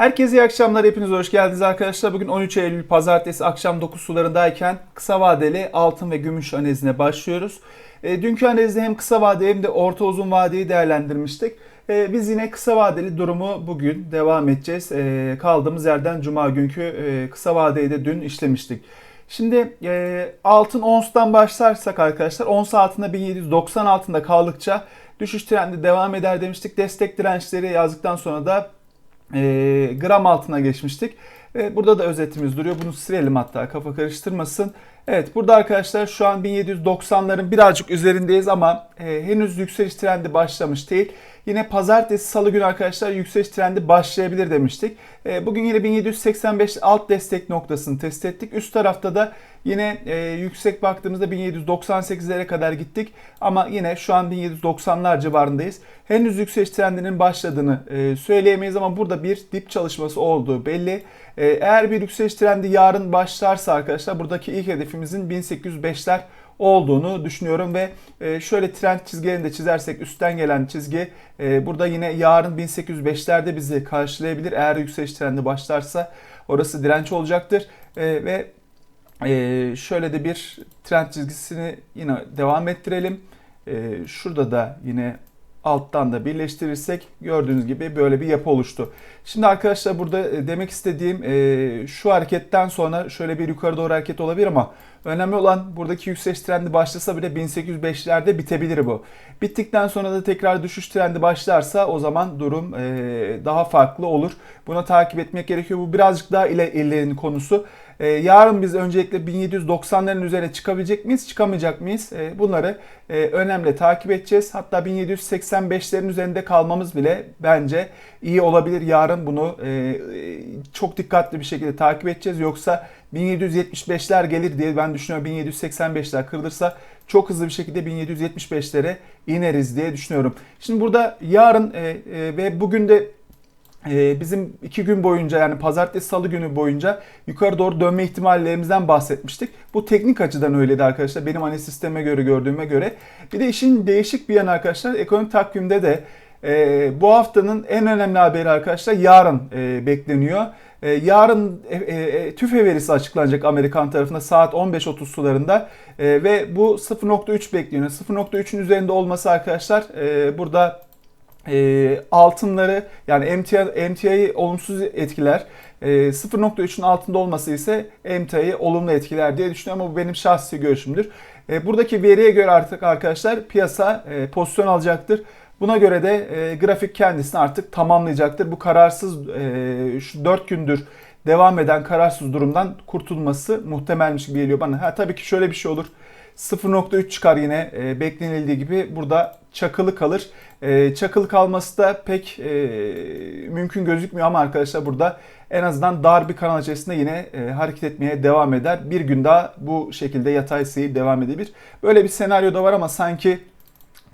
Herkese iyi akşamlar. Hepiniz hoş geldiniz arkadaşlar. Bugün 13 Eylül Pazartesi akşam 9 sularındayken kısa vadeli altın ve gümüş analizine başlıyoruz. E, dünkü analizde hem kısa vade hem de orta uzun vadeyi değerlendirmiştik. E, biz yine kısa vadeli durumu bugün devam edeceğiz. E, kaldığımız yerden cuma günkü e, kısa vadeyi de dün işlemiştik. Şimdi e, altın onstan başlarsak arkadaşlar ons altında 1790 altında kaldıkça düşüş trendi devam eder demiştik. Destek dirençleri yazdıktan sonra da e, gram altına geçmiştik. E, burada da özetimiz duruyor. Bunu silelim hatta kafa karıştırmasın. Evet burada arkadaşlar şu an 1790'ların birazcık üzerindeyiz ama e, henüz yükseliş trendi başlamış değil. Yine pazartesi salı günü arkadaşlar yükseliş trendi başlayabilir demiştik. E, bugün yine 1785 alt destek noktasını test ettik. Üst tarafta da yine e, yüksek baktığımızda 1798'lere kadar gittik. Ama yine şu an 1790'lar civarındayız. Henüz yükseliş trendinin başladığını e, söyleyemeyiz ama burada bir dip çalışması olduğu belli. Eğer bir yükseliş trendi yarın başlarsa arkadaşlar buradaki ilk hedefimizin 1805'ler olduğunu düşünüyorum ve e, şöyle trend çizgilerini de çizersek üstten gelen çizgi e, burada yine yarın 1805'lerde bizi karşılayabilir. Eğer yükseliş trendi başlarsa orası direnç olacaktır e, ve şöyle de bir trend çizgisini yine devam ettirelim. Şurada da yine alttan da birleştirirsek gördüğünüz gibi böyle bir yapı oluştu. Şimdi arkadaşlar burada demek istediğim şu hareketten sonra şöyle bir yukarı doğru hareket olabilir ama Önemli olan buradaki yükseliş trendi başlasa bile 1805'lerde bitebilir bu. Bittikten sonra da tekrar düşüş trendi başlarsa o zaman durum daha farklı olur. Buna takip etmek gerekiyor. Bu birazcık daha ile ilerinin konusu. Yarın biz öncelikle 1790'ların üzerine çıkabilecek miyiz, çıkamayacak mıyız? Bunları önemli takip edeceğiz. Hatta 1785'lerin üzerinde kalmamız bile bence iyi olabilir. Yarın bunu çok dikkatli bir şekilde takip edeceğiz. Yoksa 1775'ler gelir diye ben düşünüyorum. 1785'ler kırılırsa çok hızlı bir şekilde 1775'lere ineriz diye düşünüyorum. Şimdi burada yarın e, e, ve bugün de e, bizim iki gün boyunca yani pazartesi salı günü boyunca yukarı doğru dönme ihtimallerimizden bahsetmiştik. Bu teknik açıdan öyleydi arkadaşlar. Benim analiz sisteme göre gördüğüme göre. Bir de işin değişik bir yanı arkadaşlar ekonomik takvimde de e, bu haftanın en önemli haberi arkadaşlar yarın e, bekleniyor. E, yarın e, e, e TÜFE verisi açıklanacak Amerikan tarafında saat 15.30 sularında e, ve bu 0.3 bekleniyor. 0.3'ün üzerinde olması arkadaşlar e, burada e, altınları yani MTA, MTA'yı olumsuz etkiler. E, 0.3'ün altında olması ise MTA'yı olumlu etkiler diye düşünüyorum ama bu benim şahsi görüşümdür. E, buradaki veriye göre artık arkadaşlar piyasa e, pozisyon alacaktır. Buna göre de e, grafik kendisini artık tamamlayacaktır. Bu kararsız e, şu 4 gündür devam eden kararsız durumdan kurtulması muhtemelmiş gibi geliyor bana. Ha tabii ki şöyle bir şey olur. 0.3 çıkar yine e, beklenildiği gibi burada çakılı kalır. E, çakılı kalması da pek e, mümkün gözükmüyor ama arkadaşlar burada en azından dar bir kanal içerisinde yine e, hareket etmeye devam eder. Bir gün daha bu şekilde yatay seyir devam edebilir. Böyle bir senaryo da var ama sanki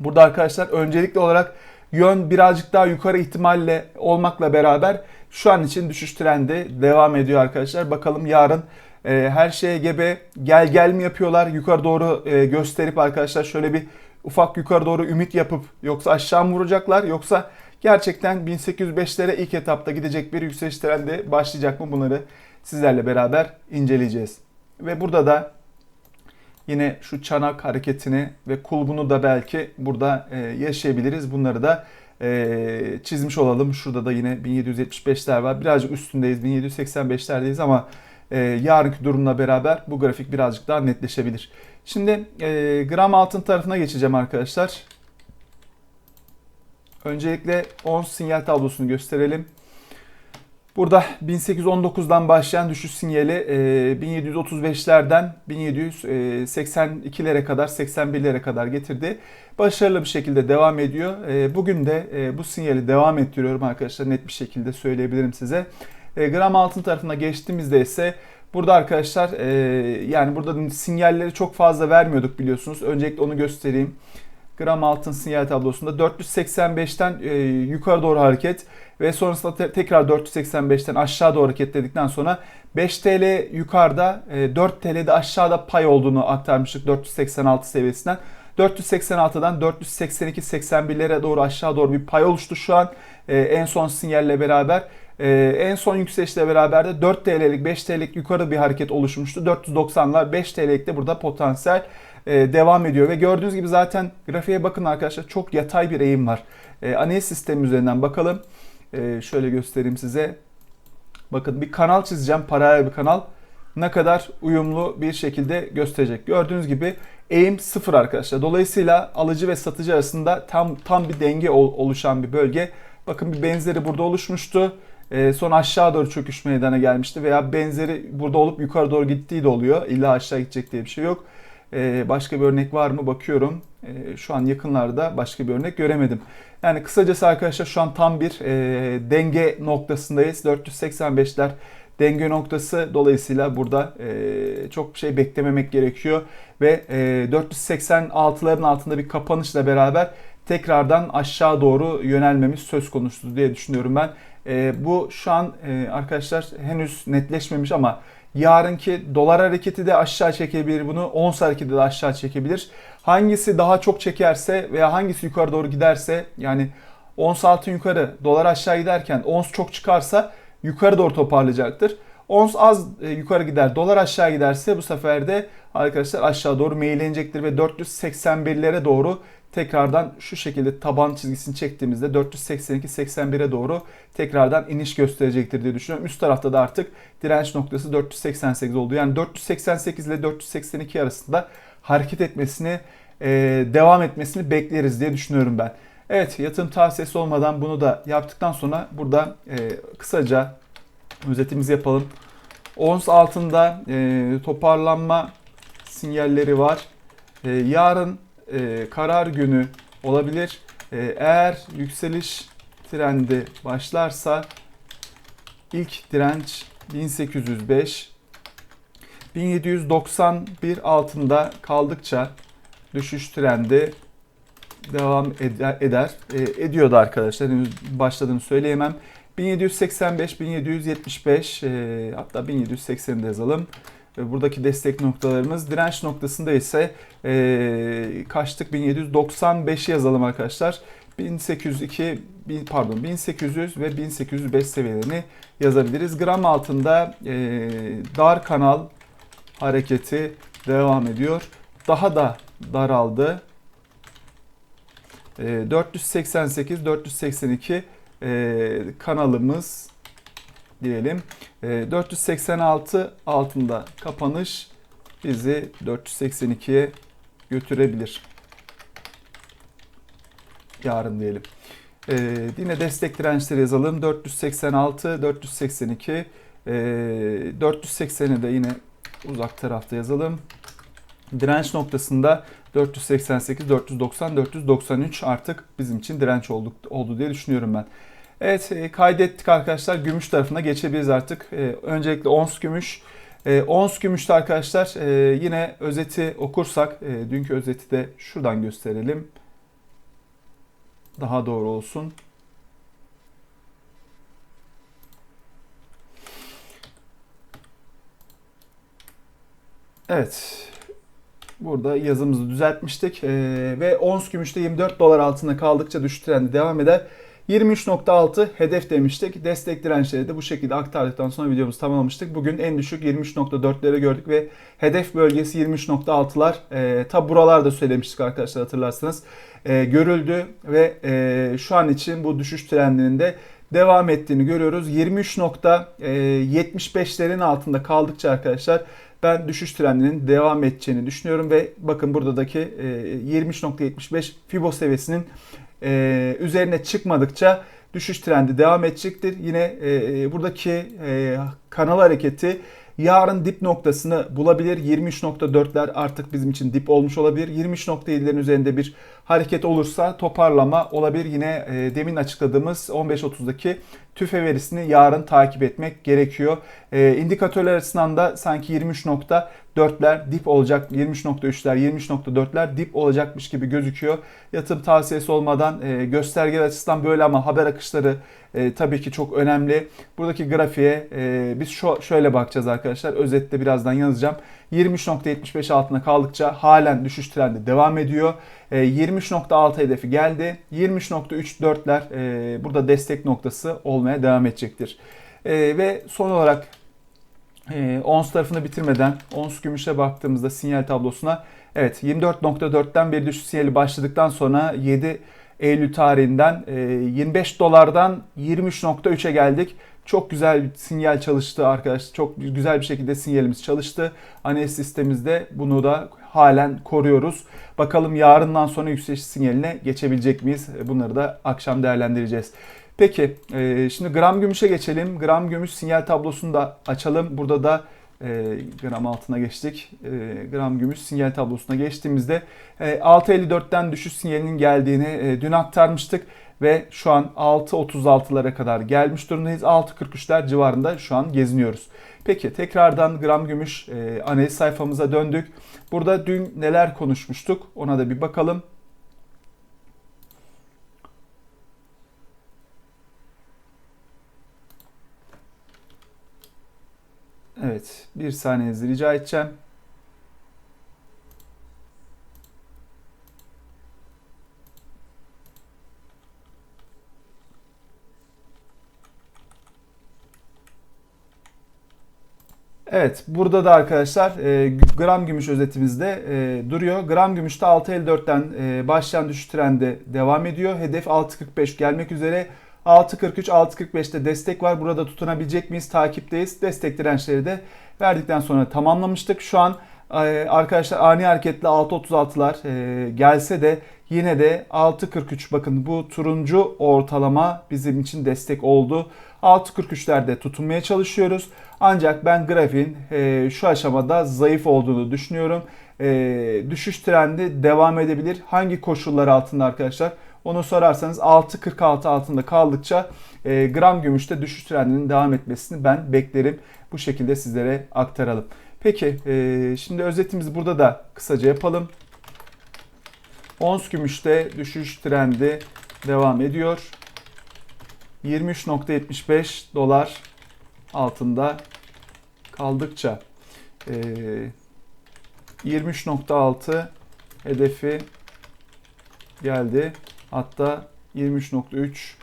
Burada arkadaşlar öncelikli olarak yön birazcık daha yukarı ihtimalle olmakla beraber şu an için düşüş trendi devam ediyor arkadaşlar. Bakalım yarın e, her şeye gebe gel gel mi yapıyorlar yukarı doğru e, gösterip arkadaşlar şöyle bir ufak yukarı doğru ümit yapıp yoksa aşağı mı vuracaklar yoksa gerçekten 1805'lere ilk etapta gidecek bir yükseliş trendi başlayacak mı bunları sizlerle beraber inceleyeceğiz. Ve burada da Yine şu çanak hareketini ve kulbunu da belki burada e, yaşayabiliriz. Bunları da e, çizmiş olalım. Şurada da yine 1775'ler var. Birazcık üstündeyiz. 1785'lerdeyiz ama e, yarınki durumla beraber bu grafik birazcık daha netleşebilir. Şimdi gram altın tarafına geçeceğim arkadaşlar. Öncelikle ons sinyal tablosunu gösterelim. Burada 1819'dan başlayan düşüş sinyali 1735'lerden e, 1782'lere kadar 81'lere kadar getirdi. Başarılı bir şekilde devam ediyor. E, bugün de e, bu sinyali devam ettiriyorum arkadaşlar net bir şekilde söyleyebilirim size. Gram altın tarafına geçtiğimizde ise burada arkadaşlar yani burada sinyalleri çok fazla vermiyorduk biliyorsunuz. Öncelikle onu göstereyim gram altın sinyal tablosunda 485'ten e, yukarı doğru hareket ve sonrasında te- tekrar 485'ten aşağı doğru hareketledikten sonra 5 TL yukarıda e, 4 TL'de aşağıda pay olduğunu aktarmıştık 486 seviyesinden. 486'dan 482-81'lere doğru aşağı doğru bir pay oluştu şu an. E, en son sinyalle beraber Ee, en son yükselişle beraber de 4 TL'lik 5 TL'lik yukarı bir hareket oluşmuştu. 490'lar 5 TL'lik de burada potansiyel e, devam ediyor. Ve gördüğünüz gibi zaten grafiğe bakın arkadaşlar çok yatay bir eğim var. E, analiz sistemi üzerinden bakalım. E, şöyle göstereyim size. Bakın bir kanal çizeceğim. Paralel bir kanal. Ne kadar uyumlu bir şekilde gösterecek. Gördüğünüz gibi eğim sıfır arkadaşlar. Dolayısıyla alıcı ve satıcı arasında tam tam bir denge oluşan bir bölge. Bakın bir benzeri burada oluşmuştu. E, son aşağı doğru çöküş meydana gelmişti veya benzeri burada olup yukarı doğru gittiği de oluyor. İlla aşağı gidecek diye bir şey yok. E, başka bir örnek var mı bakıyorum. E, şu an yakınlarda başka bir örnek göremedim. Yani kısacası arkadaşlar şu an tam bir e, denge noktasındayız. 485'ler denge noktası. Dolayısıyla burada e, çok şey beklememek gerekiyor. Ve e, 486'ların altında bir kapanışla beraber tekrardan aşağı doğru yönelmemiz söz konusu diye düşünüyorum ben. E, bu şu an e, arkadaşlar henüz netleşmemiş ama yarınki dolar hareketi de aşağı çekebilir bunu. Ons hareketi de aşağı çekebilir. Hangisi daha çok çekerse veya hangisi yukarı doğru giderse yani ons altın yukarı dolar aşağı giderken ons çok çıkarsa yukarı doğru toparlayacaktır. Ons az e, yukarı gider, dolar aşağı giderse bu sefer de arkadaşlar aşağı doğru meyillenecektir ve 481'lere doğru tekrardan şu şekilde taban çizgisini çektiğimizde 482-81'e doğru tekrardan iniş gösterecektir diye düşünüyorum. Üst tarafta da artık direnç noktası 488 oldu. Yani 488 ile 482 arasında hareket etmesini, e, devam etmesini bekleriz diye düşünüyorum ben. Evet yatırım tavsiyesi olmadan bunu da yaptıktan sonra burada e, kısaca özetimizi yapalım. Ons altında e, toparlanma sinyalleri var. Yarın e, karar günü olabilir. E, eğer yükseliş trendi başlarsa ilk direnç 1805 1791 altında kaldıkça düşüş trendi devam eder. E, ediyordu arkadaşlar. Henüz başladığını söyleyemem. 1785, 1775 e, hatta 1780'i de yazalım. Buradaki destek noktalarımız. Direnç noktasında ise e, kaçtık 1795'i yazalım arkadaşlar. 1802 pardon 1800 ve 1805 seviyelerini yazabiliriz. Gram altında e, dar kanal hareketi devam ediyor. Daha da daraldı. E, 488 482 e, kanalımız diyelim. E, 486 altında kapanış bizi 482'ye götürebilir. Yarın diyelim. E, yine destek dirençleri yazalım. 486, 482, e, 480'i de yine uzak tarafta yazalım. Direnç noktasında 488, 490, 493 artık bizim için direnç oldu, oldu diye düşünüyorum ben. Evet e, kaydettik arkadaşlar. Gümüş tarafına geçebiliriz artık. E, öncelikle ons gümüş. E, ons gümüşte arkadaşlar yine özeti okursak, dünkü özeti de şuradan gösterelim. Daha doğru olsun. Evet. Burada yazımızı düzeltmiştik. Ee, ve ons gümüşte 24 dolar altında kaldıkça düşüş devam eder. 23.6 hedef demiştik. Destek dirençleri de bu şekilde aktardıktan sonra videomuzu tamamlamıştık. Bugün en düşük 23.4'leri gördük ve hedef bölgesi 23.6'lar. E, tabi buralarda söylemiştik arkadaşlar hatırlarsanız. E, görüldü ve e, şu an için bu düşüş trendinin de devam ettiğini görüyoruz. 23.75'lerin altında kaldıkça arkadaşlar ben düşüş trendinin devam edeceğini düşünüyorum ve bakın buradaki 20.75 Fibo seviyesinin e, üzerine çıkmadıkça düşüş trendi devam edecektir. Yine e, e buradaki e, kanal hareketi yarın dip noktasını bulabilir. 23.4'ler artık bizim için dip olmuş olabilir. 23.7'lerin üzerinde bir hareket olursa toparlama olabilir. Yine e, demin açıkladığımız 15.30'daki tüfe verisini yarın takip etmek gerekiyor. E, indikatörler açısından da sanki 23.4 23.4'ler dip olacak. 23.3'ler, 23.4'ler dip olacakmış gibi gözüküyor. Yatırım tavsiyesi olmadan e, gösterge açısından böyle ama haber akışları e, tabii ki çok önemli. Buradaki grafiğe e, biz şu, şöyle bakacağız arkadaşlar. Özette birazdan yazacağım. 23.75 altına kaldıkça halen düşüş trendi devam ediyor. E, 23.6 hedefi geldi. 23.34'ler e, burada destek noktası olmaya devam edecektir. E, ve son olarak e, ons tarafını bitirmeden ons gümüşe baktığımızda sinyal tablosuna evet 24.4'ten bir düşüş sinyali başladıktan sonra 7 Eylül tarihinden 25 dolardan 23.3'e geldik. Çok güzel bir sinyal çalıştı arkadaşlar. Çok güzel bir şekilde sinyalimiz çalıştı. Analiz sistemimizde bunu da halen koruyoruz. Bakalım yarından sonra yükseliş sinyaline geçebilecek miyiz? Bunları da akşam değerlendireceğiz. Peki şimdi gram gümüşe geçelim. Gram gümüş sinyal tablosunu da açalım. Burada da e, gram altına geçtik. E, gram gümüş sinyal tablosuna geçtiğimizde e, 6.54'ten düşüş sinyalinin geldiğini e, dün aktarmıştık ve şu an 6.36'lara kadar gelmiş durumdayız. 6.43'ler civarında şu an geziniyoruz. Peki tekrardan gram gümüş e, analiz sayfamıza döndük. Burada dün neler konuşmuştuk ona da bir bakalım. Evet, bir saniyenizi rica edeceğim. Evet, burada da arkadaşlar e, gram gümüş özetimizde e, duruyor. Gram gümüşte 6.54'ten e, başlayan düşüş trendi devam ediyor. Hedef 6.45 gelmek üzere. 6.43, 6.45'te destek var. Burada tutunabilecek miyiz? Takipteyiz. Destek dirençleri de verdikten sonra tamamlamıştık. Şu an e, arkadaşlar ani hareketli 6.36'lar e, gelse de yine de 6.43 bakın bu turuncu ortalama bizim için destek oldu. 6.43'lerde tutunmaya çalışıyoruz. Ancak ben grafiğin e, şu aşamada zayıf olduğunu düşünüyorum. Düşüş trendi devam edebilir. Hangi koşullar altında arkadaşlar? Onu sorarsanız 6.46 altında kaldıkça e, gram gümüşte düşüş trendinin devam etmesini ben beklerim. Bu şekilde sizlere aktaralım. Peki e, şimdi özetimizi burada da kısaca yapalım. Ons gümüşte düşüş trendi devam ediyor. 23.75 dolar altında kaldıkça e, 23.6 hedefi geldi. Hatta 23.3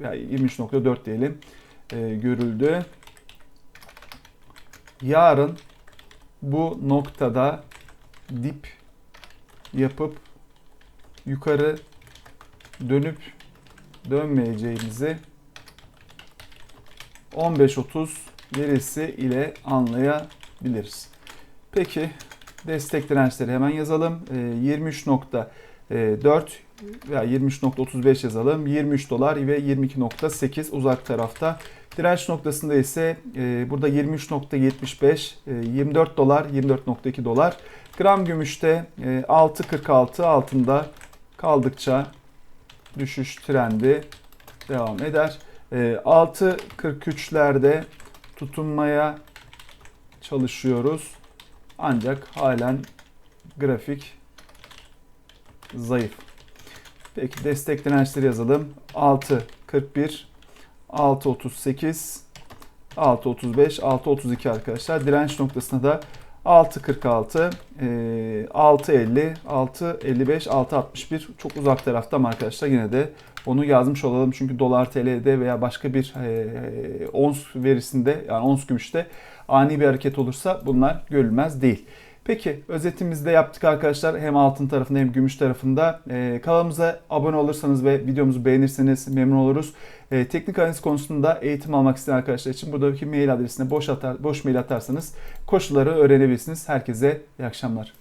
yani 23.4 diyelim e, görüldü. Yarın bu noktada dip yapıp yukarı dönüp dönmeyeceğimizi 15.30 verisi ile anlayabiliriz. Peki destek dirençleri hemen yazalım. E, 23.4 veya 23.35 yazalım. 23 dolar ve 22.8 uzak tarafta. Direnç noktasında ise e, burada 23.75, e, 24 dolar, 24.2 dolar. Gram gümüşte e, 6.46 altında kaldıkça düşüş trendi devam eder. E, 6.43'lerde tutunmaya çalışıyoruz. Ancak halen grafik zayıf. Peki destek dirençleri yazalım. 6.41, 6.38, 6.35, 6.32 arkadaşlar. Direnç noktasına da 6.46, 6.50, 6.55, 6.61 çok uzak tarafta ama arkadaşlar yine de onu yazmış olalım. Çünkü dolar TL'de veya başka bir ons verisinde yani ons gümüşte ani bir hareket olursa bunlar görülmez değil. Peki özetimizi de yaptık arkadaşlar. Hem altın tarafında hem gümüş tarafında. Ee, kanalımıza abone olursanız ve videomuzu beğenirseniz memnun oluruz. Ee, teknik analiz konusunda eğitim almak isteyen arkadaşlar için buradaki mail adresine boş, atar, boş mail atarsanız koşulları öğrenebilirsiniz. Herkese iyi akşamlar.